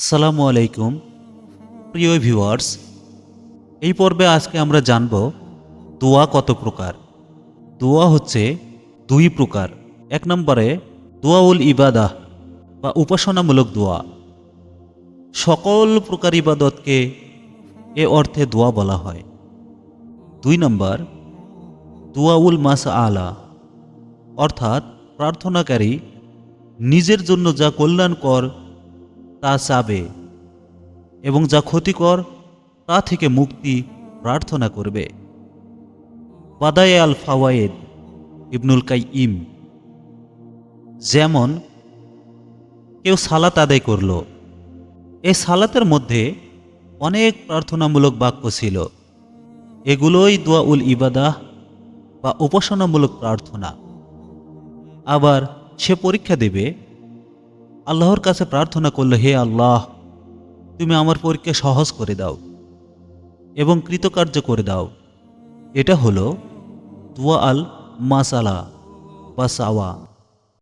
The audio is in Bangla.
আসসালামু আলাইকুম, প্রিয় ভিউয়ার্স। এই পর্বে আজকে আমরা জানব দোয়া কত প্রকার। দোয়া হচ্ছে দুই প্রকার। এক নম্বরে দোয়াউল ইবাদাহ বা উপাসনামূলক দোয়া। সকল প্রকার ইবাদতকে এ অর্থে দোয়া বলা হয়। দুই নম্বর, দোয়াউল মাস আলা, অর্থাৎ প্রার্থনাকারী নিজের জন্য যা কল্যাণকর তা চাবে এবং যা ক্ষতিকর তা থেকে মুক্তি প্রার্থনা করবে। বাদায়ে আল ফাওয়ায়েদ ইবনুল কাই ইম যেমন কেউ সালাত আদায় করল এই সালাতের মধ্যে অনেক প্রার্থনামূলক বাক্য ছিল। এগুলোই দোয়া উল ইবাদাহ বা উপাসনামূলক প্রার্থনা। আবার সে পরীক্ষা দেবে আল্লাহর কাছে প্রার্থনা করল, হে আল্লাহ, তুমি আমার পরীক্ষা সহজ করে দাও এবং কৃতকার্য করে দাও। এটা হলো দুয়া আল মাসালা বা সাওয়া।